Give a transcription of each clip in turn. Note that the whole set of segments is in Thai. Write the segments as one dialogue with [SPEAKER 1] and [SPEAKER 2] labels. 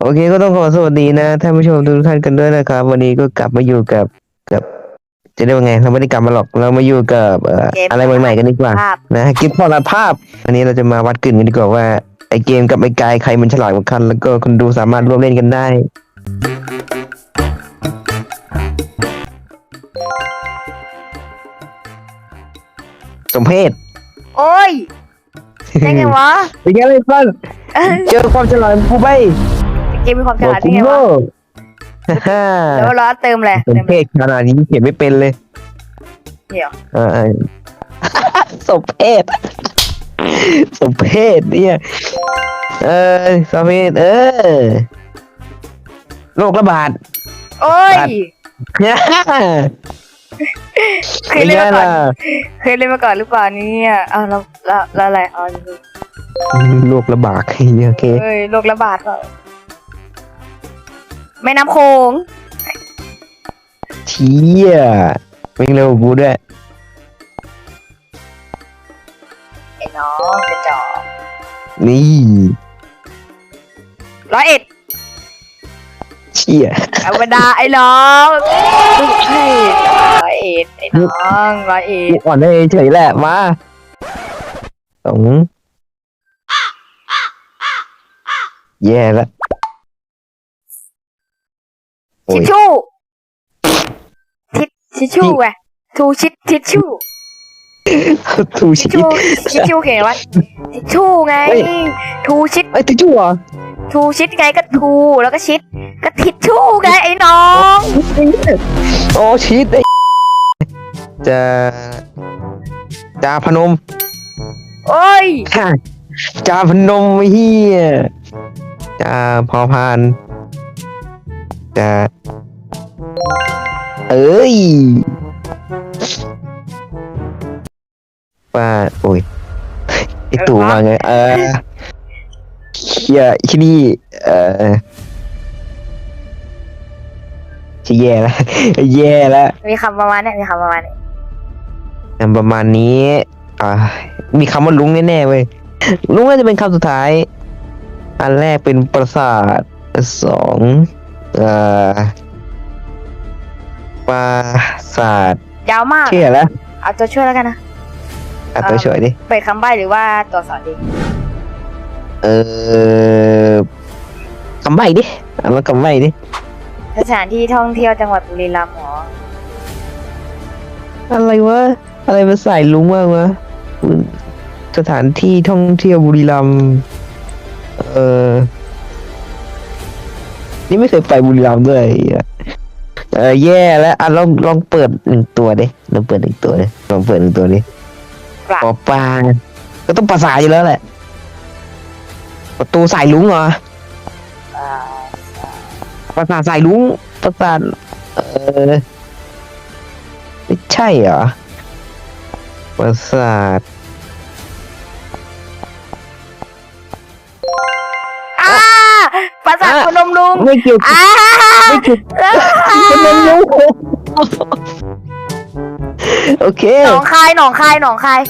[SPEAKER 1] โอเคก็ต้องขอสวัสดีนะท่านผู้ชมทุกท่านกันด้วยนะครับ วันนี้ก็กลับมาอยู่กับกับ จะเรียกว่าไงเราไม่ได้กลับมาหรอกเรามาอยู่กับเอ่อ
[SPEAKER 2] เกม
[SPEAKER 1] อะไรใหม่ๆกันดีกว่า
[SPEAKER 2] ภาพ
[SPEAKER 1] นะเกมพอลภาพอันนี้เราจะมาวัดกึ่นกันดีกว่าว่าไอเกมกับไอกายใครมันฉลาดกว่ากันแล้วก็คนดูสามารถร่วมเล่นกันได้ สมเพศ
[SPEAKER 2] โอ้ยได้ไงวะ
[SPEAKER 1] เป็นไงเลยฟัน
[SPEAKER 2] เอ้ย
[SPEAKER 1] เจอความฉลาดของกูไป
[SPEAKER 2] เกมมีความฉ
[SPEAKER 1] บอก
[SPEAKER 2] ลาด
[SPEAKER 1] คุ
[SPEAKER 2] ได้
[SPEAKER 1] ณ
[SPEAKER 2] ไง
[SPEAKER 1] โง่
[SPEAKER 2] วะแล้วล้อเติมแหละ
[SPEAKER 1] สมเพศขนาดนี้เขียนไม่เป็นเลย
[SPEAKER 2] เดี๋ยว
[SPEAKER 1] เออเออสมเพศสมเพศเนี่ยเออสมเพศเออโรคระบาด
[SPEAKER 2] โอ้ย
[SPEAKER 1] ครับ
[SPEAKER 2] เคยเล่นมาก่อนเคยเล่นมาก่อนหรือเปล่าเนี่ยอ้าวแล้วแล้วแล้วอะไรอ๋อ
[SPEAKER 1] โรคระบาดโอเค
[SPEAKER 2] เอ้ยโรคระบาดเปล่า แม่น้ำโขง
[SPEAKER 1] เชี่ยวิ่งเร็วกว่ากูด้วย
[SPEAKER 2] ไอ้น้องกระจอก
[SPEAKER 1] นี่
[SPEAKER 2] ร้อยเอ็ด
[SPEAKER 1] เชี่ย
[SPEAKER 2] ธรรมดาไอ้น้องเฮ้ยร้อยเอ็ดไอ้น้องร้อยเอ็
[SPEAKER 1] กู
[SPEAKER 2] ด
[SPEAKER 1] อ่อนได้เฉยแหละมาสองแย่แล้ว โอ้
[SPEAKER 2] ทิช
[SPEAKER 1] ย
[SPEAKER 2] ชู่ทิชทิชชู่ไงทูชิดทิชชู่
[SPEAKER 1] ทู
[SPEAKER 2] ทิช
[SPEAKER 1] ชิ
[SPEAKER 2] ชู่ทิชชู่เขียนว่าทิชชู่ไง
[SPEAKER 1] เฮ้ย
[SPEAKER 2] ทูชิด
[SPEAKER 1] ไอ้ยทิชชู่เหรอ
[SPEAKER 2] ทูชิดไงก็ทูแล้วก็ชิด ก็ทิชชู่ไงไอ้น้อง
[SPEAKER 1] โอ้ชิดไอ้จะจาพนม
[SPEAKER 2] โอ้ย
[SPEAKER 1] จาพนมไอ้เฮียจาพอพาน จะเอ้ยว่าโอ้ยไอตู่มาไงเออเฮียที่นี่เออจะแย่แล้วแย่แล้ว
[SPEAKER 2] มีคำประมาณเนี้ยมีคำประมาณนี้
[SPEAKER 1] อันประมาณนี้อ่ามีคำว่าลุงแน่ๆเว้ยลุงน่าจะเป็นคำสุดท้าย อันแรกเป็นประสาทสอง เอ่อปราสาท
[SPEAKER 2] ยาวมาก
[SPEAKER 1] เชื่อแล้ว
[SPEAKER 2] เอาตัวช่วยแล้วกันนะ
[SPEAKER 1] อะตัวช่วยดิ
[SPEAKER 2] เปิดคำใบ้หรือว่าตัวสอนดี
[SPEAKER 1] เออคำใบ้ดิเอามาคำใบ้ดิ
[SPEAKER 2] สถานที่ท่องเที่ยวจังหวัดบุรีรัมย์หรอ
[SPEAKER 1] อะไรวะ อะไรมาใส่ลุงมากวะสถานที่ท่องเที่ยวบุรีรัมย์เออ นี่ไม่เคยไปบุรีรัมย์ด้วยไอ้เหี้ยเออแย่แล้วอะลองลองเปิดหนึ่งตัวดิลองเปิดหนึ่งตัวดิลองเปิดหนึ่งตัวดิ
[SPEAKER 2] ปลา
[SPEAKER 1] ปอปลาก็ต้องภาษาอยู่แล้วแหละ ประตูสายลุงเหรอ
[SPEAKER 2] อ่า
[SPEAKER 1] ภาษาสายลุงภาษาเออไม่ใช่เหรอภาษาท
[SPEAKER 2] ปราสาทพนมรุ้ง
[SPEAKER 1] ไม่เกี่ยว
[SPEAKER 2] อ่า
[SPEAKER 1] ไม่เกี่ยวกับมันลุงโอเค
[SPEAKER 2] หนองคายหนองคายหนองคาย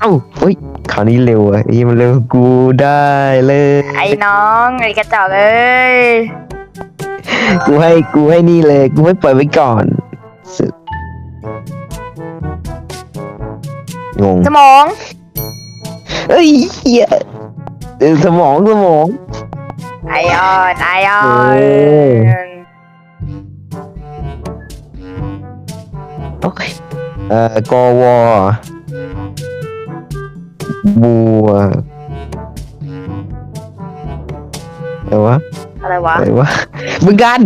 [SPEAKER 1] เอ้าเฮ้ยคราวนี้เร็วอะไอ้มันเร็วกว่ากูได้เลย
[SPEAKER 2] ไอ้น้องไอ้กระจอกเอ้ย
[SPEAKER 1] กูให้กูให้นี่เลยกูให้ปล่อยไว้ก่อนสึกงง
[SPEAKER 2] สมอง
[SPEAKER 1] เอ้ยเหี้ยเออสมองสมอง
[SPEAKER 2] ไอออนไอออ
[SPEAKER 1] เออ
[SPEAKER 2] น
[SPEAKER 1] โอเคเอ่อกวบัวอะไรวะ
[SPEAKER 2] อะไรวะ
[SPEAKER 1] อะไรวะบึงการ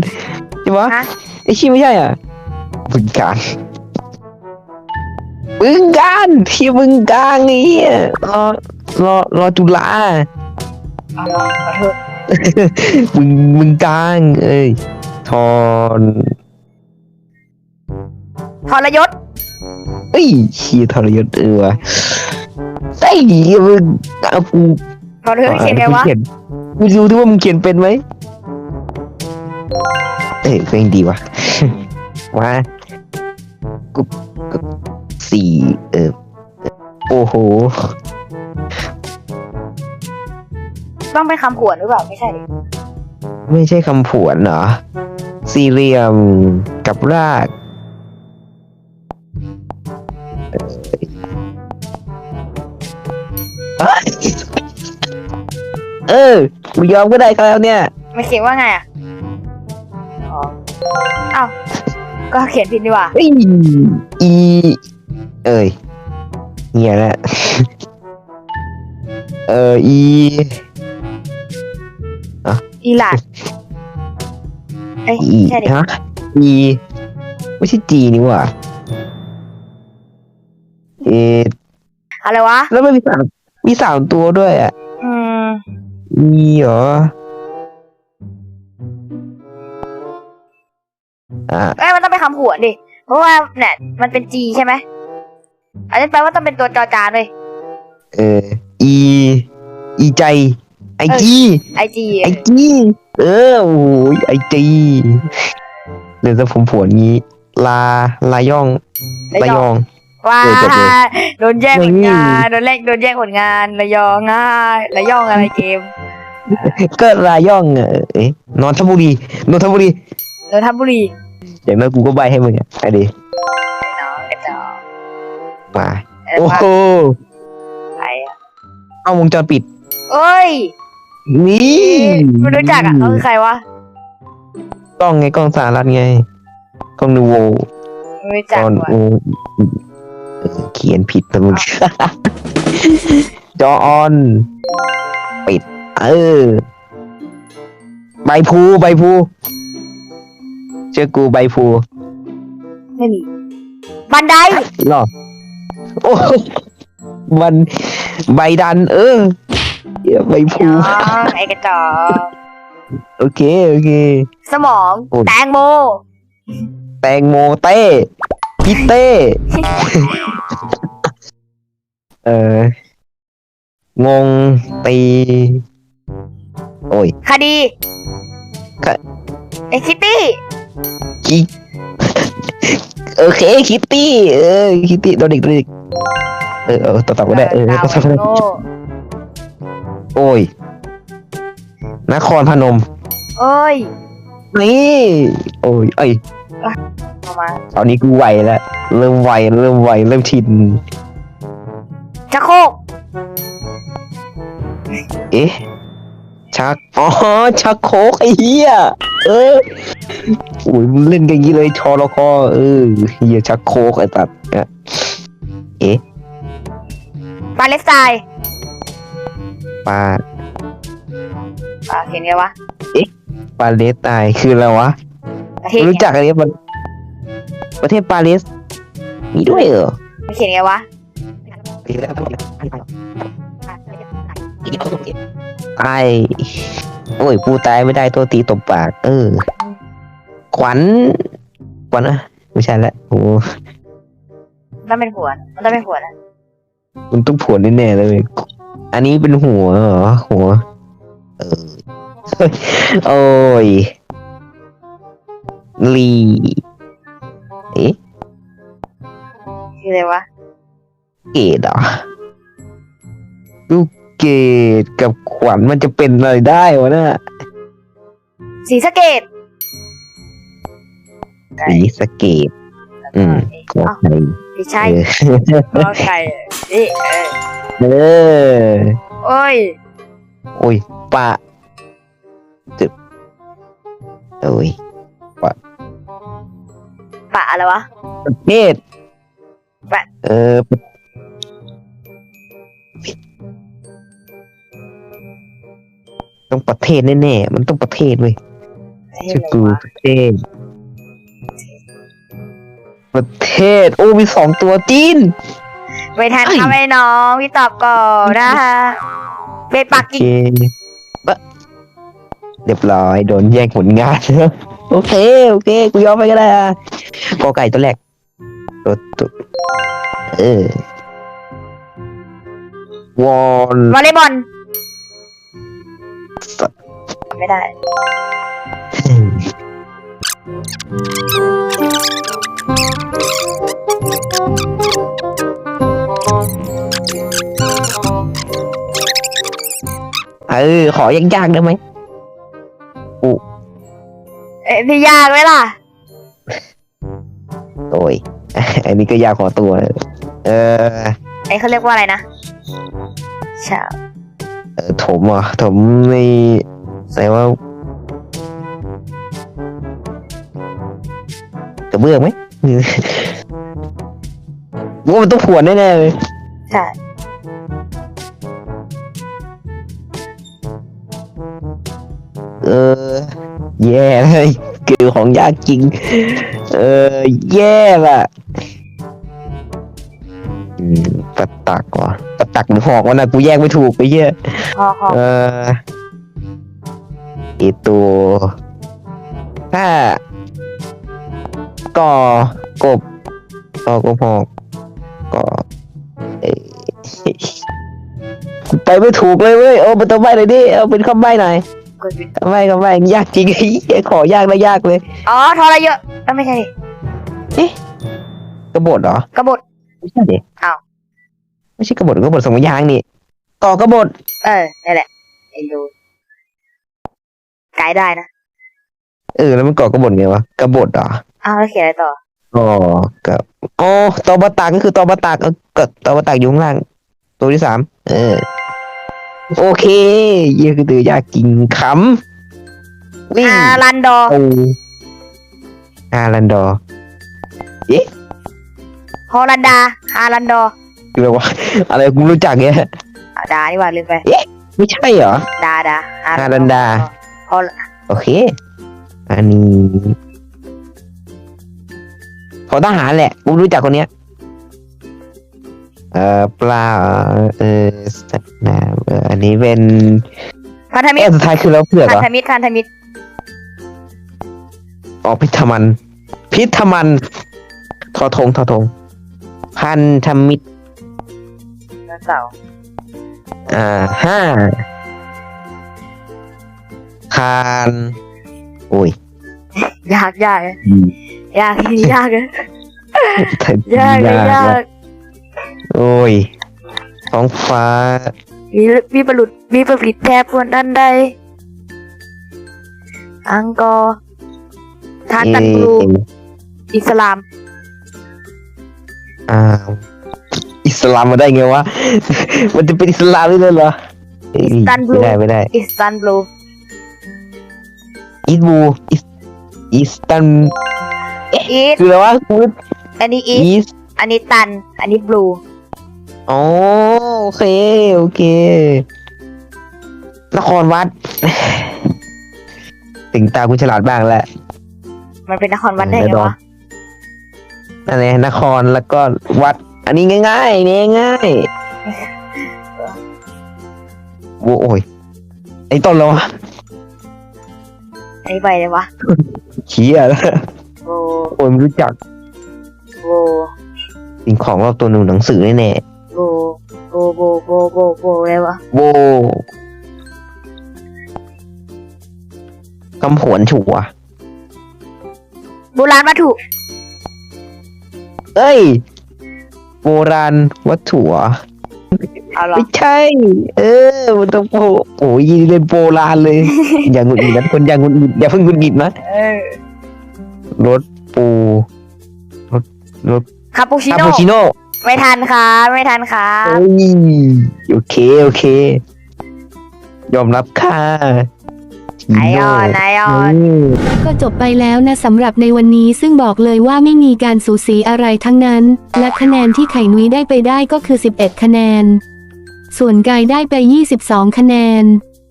[SPEAKER 1] ใช่ปะ
[SPEAKER 2] ฮะ
[SPEAKER 1] ไอชี่ไม่ใช่อะบึงการบึงการที่บึงการนี่รอรอรอจุฬา
[SPEAKER 2] เอาขอโทษ
[SPEAKER 1] มึงมึงกลาง เอ้ยทอน
[SPEAKER 2] ทรยศ
[SPEAKER 1] เอ้ยเชียทรยศเออวะไอ้เหี้ยมึงเอากู
[SPEAKER 2] ทรยศเขียนไงวะ
[SPEAKER 1] กูเขียนกูดูที่ว่ามึงเขียนเป็นไหมเอ้ยเพลงดีว่ะมากูกูสี่เออโอ้โห
[SPEAKER 2] ต้องเป็นคำขวนหรือเปล่าไม่ใช่ดิ
[SPEAKER 1] ไม่ใช่คำผวนเหรอ สี่เหลี่ยมกับรากเอ้ยเออกูยอมก็ได้ครับเนี่ย
[SPEAKER 2] ไม่เขียนว่าไงอะอ๋ออ้าวก็เขียนผิดดีกว่า
[SPEAKER 1] เอ้ยอี เอ้ยเงียแล้วเอออี
[SPEAKER 2] อีหลาดเอ้ย
[SPEAKER 1] อี
[SPEAKER 2] ใช่ดิ
[SPEAKER 1] ฮะอีไม่ใช่จีนี่หว่าเอ
[SPEAKER 2] อะไรวะ
[SPEAKER 1] แล้วมันมีสามมีสามตัวด้วยอะ
[SPEAKER 2] อืม
[SPEAKER 1] มีเหรออ่า
[SPEAKER 2] เอ้ยมันต้องเป็นคำผวนดิ เพราะว่าเนี่ยมันเป็น G ใช่ไหมอันนี้แปลว่าต้องเป็นตัวจอจานเลย
[SPEAKER 1] เอออี อีใจ ไอจี
[SPEAKER 2] ไอจี
[SPEAKER 1] ไอจีเออโอ้ยไอจีเดี๋ยวจะผมผวนงี้ ลาลาย่องลายอง
[SPEAKER 2] ว้า
[SPEAKER 1] เออจบเลย
[SPEAKER 2] โดนแย่งผลงาน
[SPEAKER 1] ไม่
[SPEAKER 2] โดนแลกโดนแย่งผลงานระยองง่ายระยองอะไรเกม
[SPEAKER 1] ก็ลาย่องเออเอ๊ะนอนทบุรีนนทบุรี
[SPEAKER 2] นนทบุรี
[SPEAKER 1] อย่างนั้นกูก็ใบให้มึงอะไอดี
[SPEAKER 2] เนาะกระจอก
[SPEAKER 1] มา
[SPEAKER 2] เออ
[SPEAKER 1] โอ้
[SPEAKER 2] ว่า
[SPEAKER 1] โห
[SPEAKER 2] ใครอะ
[SPEAKER 1] เอาวงจรปิด
[SPEAKER 2] เอ้ย
[SPEAKER 1] นี่
[SPEAKER 2] ไม่รู้จักอะเขาคือใครวะ
[SPEAKER 1] กล้องไงกล้องสารัตไงกล้องนูโว
[SPEAKER 2] ไม่รู้จัก
[SPEAKER 1] ก่อน
[SPEAKER 2] ว่ะ
[SPEAKER 1] โอ้เออเขียนผิดนะมึงจอออนปิด เออ ใบพูใบพูเชื่อกูใบพู
[SPEAKER 2] ไม่มีบันได
[SPEAKER 1] หรอโอ้มันใบดัน เออเหี้ย ใบพู
[SPEAKER 2] อ๋อไอกระจอก
[SPEAKER 1] โอเค โอเค
[SPEAKER 2] สมอง
[SPEAKER 1] โอ้ย
[SPEAKER 2] แตงโม
[SPEAKER 1] แตงโมเต้พี่เต้ เอองงตี โอ้ย
[SPEAKER 2] คดี
[SPEAKER 1] ค
[SPEAKER 2] ไอคิตตี้
[SPEAKER 1] คิโอเค คิตตี้ เออ คิตตี้โดนอีกโดนอีกเออเออต่อต่อก็ได้ เออ
[SPEAKER 2] ดาว
[SPEAKER 1] ต่อต่อก็ได้
[SPEAKER 2] โง่
[SPEAKER 1] โอ้ย นครพนม
[SPEAKER 2] เอ้ย
[SPEAKER 1] นี่โอ้ยเอ้ย
[SPEAKER 2] เอามา
[SPEAKER 1] ตอนนี้กูไหวแล้วเริ่มไหวเริ่มไหวเริ่มชิน
[SPEAKER 2] ชักโครก
[SPEAKER 1] เอ๊ะชักอ๋อชักโครกไอ้เหี้ยเออโอ้ยมึงเล่นกันอย่างนี้เลยชอรคอเออเหี้ยชักโครกไอ้ตัดเนี่ยเอ๊ะ
[SPEAKER 2] ปาเลสไตน์
[SPEAKER 1] ปลา
[SPEAKER 2] อ่าเขียนไงวะ
[SPEAKER 1] ปาเลสไตน์คืออะไรวะ
[SPEAKER 2] ประเทศ
[SPEAKER 1] รู้
[SPEAKER 2] ไง
[SPEAKER 1] จักอันนี้มัน ประเทศปาเลส มีด้วยเหรอ
[SPEAKER 2] มันเขียนไงวะ
[SPEAKER 1] ตายโอ้ยปูตายไม่ได้ตัวตีตบปาก เออ ขวัญ ขวัญอะไม่ใช่ละโอ้
[SPEAKER 2] ต้องเป็นหัวมันต้องเป็นหัวนะ
[SPEAKER 1] มันต้องผวนแน่ๆเลย อันนี้เป็นหัวเหรอหัว เออโอ้ยลีเอ๊ะ
[SPEAKER 2] คืออะไรวะ
[SPEAKER 1] เกดเหรอลูกเกดกับขวัญมันจะเป็นอะไรได้วะน่ะ
[SPEAKER 2] สีสะเกต
[SPEAKER 1] สีสะเกด อืมขอ
[SPEAKER 2] เอ้า
[SPEAKER 1] ไข่
[SPEAKER 2] ไม่ใช่
[SPEAKER 1] เออ
[SPEAKER 2] ก็ไก่นี่เออ
[SPEAKER 1] เออ
[SPEAKER 2] โอ้ย
[SPEAKER 1] โอ้ยปะจึบโอ้ย
[SPEAKER 2] ปะอะไรวะ
[SPEAKER 1] ประเทศ
[SPEAKER 2] ปะ
[SPEAKER 1] เออประต้องประเทศแน่ๆมันต้องประเทศเว้ย
[SPEAKER 2] ประเทศ
[SPEAKER 1] ชื่อ
[SPEAKER 2] อะไร
[SPEAKER 1] กู
[SPEAKER 2] วะ
[SPEAKER 1] ประเทศ ประเทศ โอ้มีสองตัวจีน
[SPEAKER 2] ไม่ทัน
[SPEAKER 1] เอ้ย
[SPEAKER 2] ทำไอ้น้องพี่ตอบก่อนนะฮะเป็นปัก
[SPEAKER 1] โอ
[SPEAKER 2] กิ่
[SPEAKER 1] เค
[SPEAKER 2] ง
[SPEAKER 1] ปะเรียบร้อยโดนแย่งผลงานโอเค โอเค กูยอมไปก็ได้อะกอไก่ตัวแรกตัวตัวเออวอน
[SPEAKER 2] วอลเลย์บอลไม่ได้
[SPEAKER 1] เออ ขอยากๆได้ไหมอุ
[SPEAKER 2] เอ้ยนี่ยากไหมล่ะ
[SPEAKER 1] โอ้ย อันนี้ก็ยากขอตัว เออ
[SPEAKER 2] ไอ้เขาเรียกว่าอะไรนะชา
[SPEAKER 1] เออถมเหรอะถมในใส่ว่ากระเบื้องไหม ว่ามันต้องขวนแน่ๆเลย
[SPEAKER 2] ใช่
[SPEAKER 1] เออ แย่เลยเกี่ยวของยากจริง เออ แย่ละอืมตะตักวะตะตักหรือหอกวะนะกูแยกไม่ถูกไปเหี้ย
[SPEAKER 2] พอพอ
[SPEAKER 1] เอออีตัวถ้า ก่อกบก่อกบหอกก่อเอ้ยไปไม่ถูกเลยเว้ยเอาเป็นตัวใบเลยดิเอาเป็นคำใบหน่อย
[SPEAKER 2] กดผิด
[SPEAKER 1] คำใบคำใบยากจริงไอ้เหี้ยขอยากนะยากเลย
[SPEAKER 2] อ๋อทรยศเอ้ยไม่ใช่ดิ
[SPEAKER 1] กระบดเหรอก
[SPEAKER 2] บฏ
[SPEAKER 1] ไม่ใช่ดิ
[SPEAKER 2] อ้าว
[SPEAKER 1] ไม่ใช่กระบดกระบดสองยางนี่ก่อกระบด
[SPEAKER 2] เออนี่แหละไอ้ดูไกด์ได้นะ
[SPEAKER 1] เออแล้วมันก่อกระบดไงวะกระบดเหรอ
[SPEAKER 2] อ้าวแล้วเขียนอะไรต่อ
[SPEAKER 1] อ๋อกับอ๋อตอบะตากก็คือตอบะตากเออก็ตอบะตากอยู่ข้างล่าง ตัวที่สามเออ โอเคเยี่ยคือตือยากจริงขำวิ่ง
[SPEAKER 2] อารันดอร์
[SPEAKER 1] โอ้อารันดอร์
[SPEAKER 2] ฮอลันดาอารันดอร์
[SPEAKER 1] คืออะไรวะอะไรกูรู้จักเนี่ย
[SPEAKER 2] อะดานี่หว่าลืมไป
[SPEAKER 1] ไม่ใช่เหรอ
[SPEAKER 2] ดาดา
[SPEAKER 1] อารันดา
[SPEAKER 2] ฮอล
[SPEAKER 1] โอเค อันนี้ ขอทหารแหละกูรู้จักคนเนี้ย เอ่อปลาเออสัตว์น้ำเอออันนี้เป็น
[SPEAKER 2] พันธมิต
[SPEAKER 1] เอ๊ะ
[SPEAKER 2] ร
[SPEAKER 1] สุดท้ายคือเราเผือก
[SPEAKER 2] พั
[SPEAKER 1] เห
[SPEAKER 2] น
[SPEAKER 1] รอ
[SPEAKER 2] ธมิตรพันธมิตร
[SPEAKER 1] อ๋อพิธมัน พิธมันทอทงทอทง พันธมิตร
[SPEAKER 2] วันเสาร์
[SPEAKER 1] อ่าห้าคานโอ้ย
[SPEAKER 2] ยากยาก ยากยากเลยยากเลยยาก
[SPEAKER 1] โอ้ยท้องฟ้า
[SPEAKER 2] มีมีประหลุดมีประผิดแทบพวนดันใด อังกอร์ทานตันกรู
[SPEAKER 1] เอ่อ
[SPEAKER 2] อิสลาม
[SPEAKER 1] อ่า อิสลามมาได้ไงวะ มันจะเป็นอิสลามได้เลยเหรอเอ้ย
[SPEAKER 2] อิสตันบู
[SPEAKER 1] ไม่ได้ไม่ได้
[SPEAKER 2] อิสตันบลู
[SPEAKER 1] อิสบูอิสอิสตัน
[SPEAKER 2] อีส
[SPEAKER 1] คืออะไรวะกู
[SPEAKER 2] อันนี้อีส
[SPEAKER 1] อิส
[SPEAKER 2] อันนี้ตัน อันนี้บลู
[SPEAKER 1] อ๋อโอเค โอเคนครวัด ถึงตาคุณฉลาดบ้างแล้ว
[SPEAKER 2] มันเป็นนครวัดได้
[SPEAKER 1] เดี๋
[SPEAKER 2] ไง
[SPEAKER 1] ยวดอ
[SPEAKER 2] วะ
[SPEAKER 1] นั่นแหละนครแล้วก็วัด อันนี้ง่ายๆเนี่ยง่ายโว้โอ้ยไอ้ต้นแล้ววะ
[SPEAKER 2] อันนี้ไปเลยวะ
[SPEAKER 1] เขี้ยแล้ว
[SPEAKER 2] โอ้
[SPEAKER 1] ยไม่รู้จัก
[SPEAKER 2] โบ
[SPEAKER 1] สิ่งของรอบตัวหนูหนังสือแน่
[SPEAKER 2] โบโบโบโบโบโบเลยวะ
[SPEAKER 1] ๆโวคำผวนชัวร์
[SPEAKER 2] โบราณวัตถุ
[SPEAKER 1] เอ้ย โบราณวัตถุเหรอ
[SPEAKER 2] เอาเหรอ
[SPEAKER 1] ไม่ใช่ เออมันต้องโอ้โอ้ยยินเล่นโบราณเลย อย่างงุนงิดนะคนอย่างงุนงิดอย่าเพิ่งงุนงิดนะ
[SPEAKER 2] เออ
[SPEAKER 1] รถปูรถรถ
[SPEAKER 2] คาปูชิ
[SPEAKER 1] คา
[SPEAKER 2] โน่
[SPEAKER 1] ปูชิโน่
[SPEAKER 2] ไม่ทันค่ะไม่ทันค่ะ
[SPEAKER 1] เอ้ยโอเคโอเค ยอมรับค่ะ
[SPEAKER 2] ไอออนไอออน
[SPEAKER 1] อืม
[SPEAKER 3] ก็จบไปแล้วนะสำหรับในวันนี้ซึ่งบอกเลยว่าไม่มีการสูสีอะไรทั้งนั้น และคะแนนที่ไข่นุ้ยได้ไปได้ก็คือ 11 คะแนน ส่วนกายได้ไป 22 คะแนน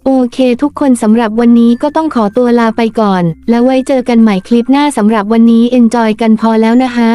[SPEAKER 3] โอเคทุกคนสำหรับวันนี้ก็ต้องขอตัวลาไปก่อน แล้วไว้เจอกันใหม่คลิปหน้าสำหรับวันนี้เอนจอยกันพอแล้วนะฮะ